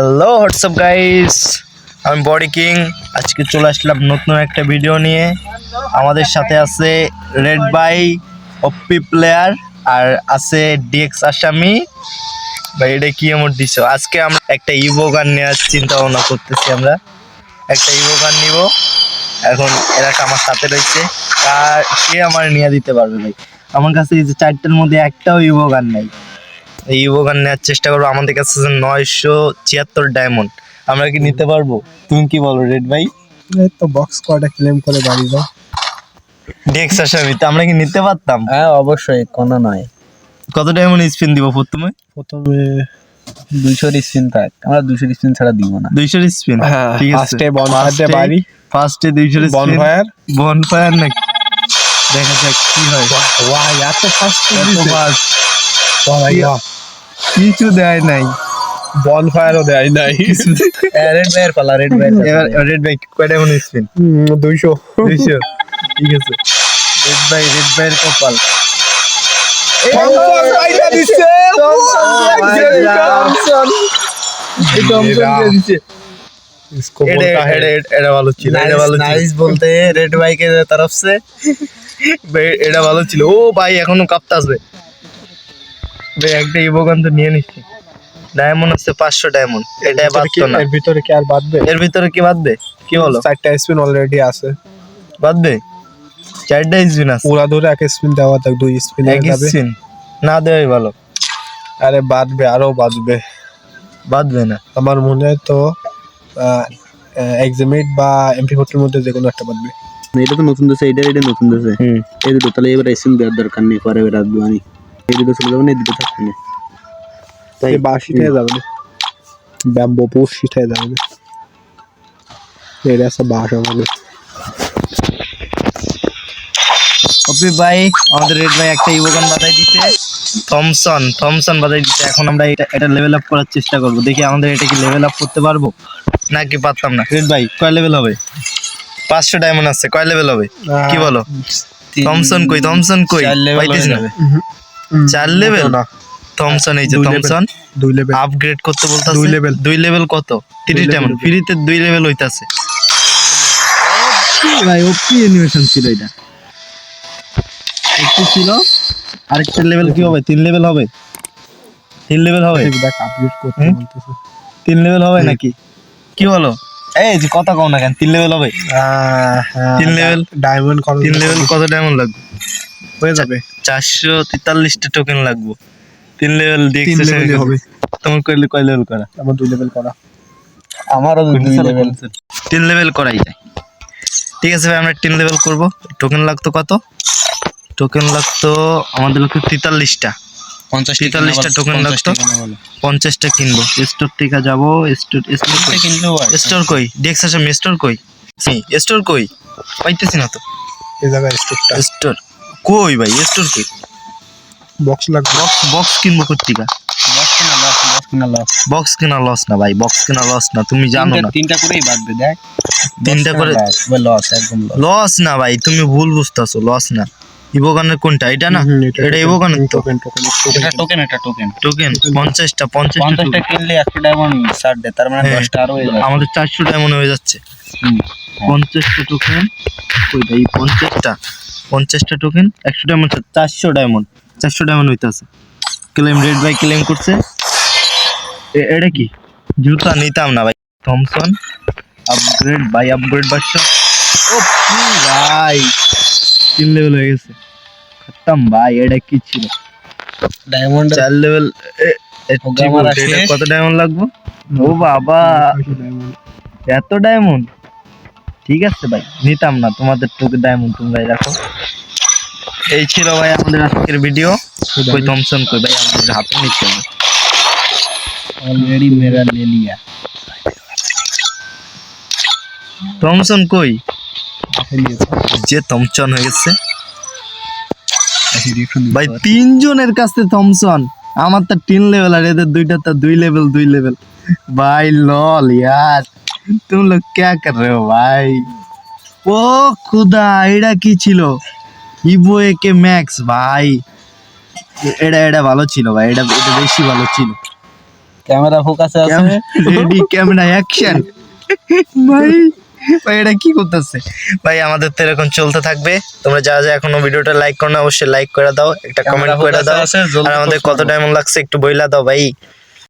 Hello WhatsApp guys আমি body king আজকে চলে আসলাম নতুন একটা ভিডিও নিয়ে। আমাদের সাথে আছে রেড বাই অপ্পি প্লেয়ার আর আছে ডিএক্স আসামি ভাই, এটা কি এমন দিছ? আজকে আমরা একটা ইভো গান নেওয়ার চিন্তা ভাবনা করতেছি আমরা। একটা ইভো গান নিব। এখন এরা আমার সাথে রয়েছে। আর কে আমার নিয়ে দিতে পারবে ভাই? আমার কাছে এই যে চারটার মধ্যে একটাও ইভো গান নাই। এই নেওয়ার চেষ্টা করব। আমাদের কাছে আছে নয়শো ছিয়াত্তর ডায়মন্ড আমরা কি নিতে পারব? তুমি কি বলো রেড ভাই? তো বক্স কয়টা ক্লেম করে বাড়ি যাও। ডেক্স আসামি তো আমরা কি নিতে পারতাম? হ্যাঁ অবশ্যই কোনো নয়। কত ডায়মন্ড স্পিন দিব প্রথমে? প্রথমে দুইশোর স্পিন থাক আমরা দুইশোর স্পিন ছাড়া দিব না। দুইশোর স্পিন হ্যাঁ ঠিক আছে। ফার্স্টে বনফায়ার বাড়ি। ফার্স্টে দুইশোর স্পিন বনফায়ার বনফায়ার নাকি দেখা যাক কি হয়। ওয়াহ এত ফার্স্ট এত fast। কিছু দেয় নাই। বনফায়ারও দেয় নাই। রেড ভাইয়ের পালা রেড ভাই রেড ভাই কয়টা এমন স্পিন? দুইশো। দুইশো? ঠিক আছে। রেড ভাই রেড ভাইয়ের কপাল। এটা ভালো ছিল। ও ভাই এখনও কাঁপতে আসবে। একটা ইবোগান তো নিয়ে নিচ্ছি ডায়মন্ড আছে পাঁচশো ডায়মন্ড এটা বাদতো না। এর ভিতরে কি আর বাদবে? এর ভিতরে কি বাদবে? কি বলো? চারটা স্পিন অলরেডি আছে। বাদবে? চারটা স্পিন আছে। পুরা ধরে এক স্পিন দেওয়া থাক দুই স্পিন এক স্পিন না দেওয়াই ভালো। আরে বাদবে আরও বাদবে। বাদবে না। আমার মনে হয় তো এক্সামিট বা এমপি ফোর্টির মধ্যে যে কোনো একটা বাদবে। এটা তো নতুন দেশে এটা এটা নতুন দেশে হুম। এই দুটো তাহলে এবার স্পিন দেওয়ার দরকার নেই পরে এবার দুটো চলে যাব না এই দুটো থাকবে না তাই? যাবে। ব্যাম্বো যাবে। এটা আমাদের অপি ভাই আমাদের রেড ভাই একটা ইবোগান বাজাই দিতে। থমসন থমসন বাজাই দিতে। এখন আমরা এটা এটা লেভেল আপ করার চেষ্টা করব। দেখি আমাদের এটা কি লেভেল আপ করতে পারব? নাকি পারতাম না। রেড ভাই কয় লেভেল হবে? পাঁচশো ডায়মন্ড আছে কয় লেভেল হবে? কি বলো? থমসন কই থমসন কই? পাইতেছি না। চার লেভেল না। থমসন এই যে থমসন দুই লেভেল আপগ্রেড করতে বলতাছে। দুই লেভেল দুই লেভেল কত তিরিশ level ফ্রিতে দুই লেভেল হইতাছে। ভাই ওপি অ্যানিমেশন ছিল এটা? একটু ছিল। আরেকটা লেভেল কি হবে? তিন লেভেল হবে? তিন লেভেল হবে? দেখ আপডেট করতে? বলতেছে। তিন লেভেল হবে নাকি? কি বলো? এই যে কথা কও না কেন তিন লেভেল হবে। তিন লেভেল ডায়মন্ড কত তিন লেভেল কত ডায়মন্ড লাগবে? হয়ে যাবে। চারশো তেতাল্লিশটা টোকেন লাগবে। তিন লেভেল তিন লেভেলই হবে। তোমার কইলে কয় লেভেল করা? আমার দুই লেভেল করা। আমারও দুই লেভেল তিন লেভেল করাই যায়। ঠিক আছে ভাই আমরা তিন লেভেল করব। টোকেন লাগতো কত? টোকেন লাগতো আমাদের লাগতো তেতাল্লিশটা। পঞ্চাশ তেতাল্লিশটা token লাগতো? পঞ্চাশটা কিনবো। স্টোর থেকে যাব স্টোর স্টোর কই? কিনলেও স্টোর কই? ডেক্স আসে স্টোর কই? স্টোর কই? পাইতেছি না তো। এই জায়গায় স্টোরটা। স্টোর। কই ভাই স্টোর কই বক্স লাগবে। বক্স বক্স কিনবো কোথেকে লস কিনা লস লস কিনা লস বক্স কেনা লস না ভাই বক্স কেনা লস না তুমি জানো না। তিনটা করেই বাদবে দেখ। তিনটা করে লস একদম লস না ভাই তুমি ভুল বুঝতেছো লস না। ইবোগানের কোনটা এটা না? এটা ইবোগানের তো। টোকেন টোকেন এটা টোকেন এটা টোকেন টোকেন পঞ্চাশটা পঞ্চাশটা পঞ্চাশটা কিনলে একশো ডায়মন্ড ছাড় দেয় তার মানে হ্যাঁ। দশটা আরও হয়ে যাবে। আমাদের চারশো ডায়মন্ড হয়ে যাচ্ছে। হুম। পঞ্চাশটা টোকেন কই ভাই পঞ্চাশটা? পঞ্চাশটা টোকেন একশো ডায়মন্ড চারশো ডায়মন্ড চারশো ডায়মন্ড হইতাছে ক্লেম রেড ভাই ক্লেম করছে। এটা কি? জুতা নিতাম না ভাই। থমসন আপগ্রেড ভাই আপগ্রেড বাচ্চা ও ভাই? তিন লেভেল হয়ে গেছে। খতম ভাই এটা কি ছিল? ডায়মন্ড চার লেভেল কত ডায়মন্ড লাগবো? ও বাবা! এত ডায়মন্ড ঠিক আছে ভাই নিতাম না তোমাদের টুকু ডায়মন্ড তোমরাই রাখো এই ছিল ভাই আমাদের আজকের ভিডিও কই থমসন কই ভাই আমাদের হাতে নিচ্ছে না। অলরেডি মেরা লে লিয়া। থমসন কই? যে থমসন হয়ে গেছে। ভাই তিনজনের কাছে থমসন আমার তো তিন লেভেল আর এদের দুইটা তো দুই লেভেল দুই লেভেল ভাই লল यार तुम लोग क्या कर रहे हो भाई ও খুদা এটা কি ছিল ইভো একে ম্যাক্স ভাই এ- এটা এটা ভালো ছিল ভাই এটা এটা বেশি ভালো ছিল ক্যামেরা ফোকাসে আছে রেডি ক্যামেরা অ্যাকশন ভাই ভাই এটা কি করতেছে ভাই আমাদের তো এরকম চলতে থাকবে তোমরা যারা যা এখনো ভিডিওটা লাইক করো না অবশ্যই লাইক করে দাও একটা কমেন্ট Camera করে focus এ দাও আছে, জলদি আর আমাদের post কত মারো। টাইম লাগছে একটু বইলা দাও ভাই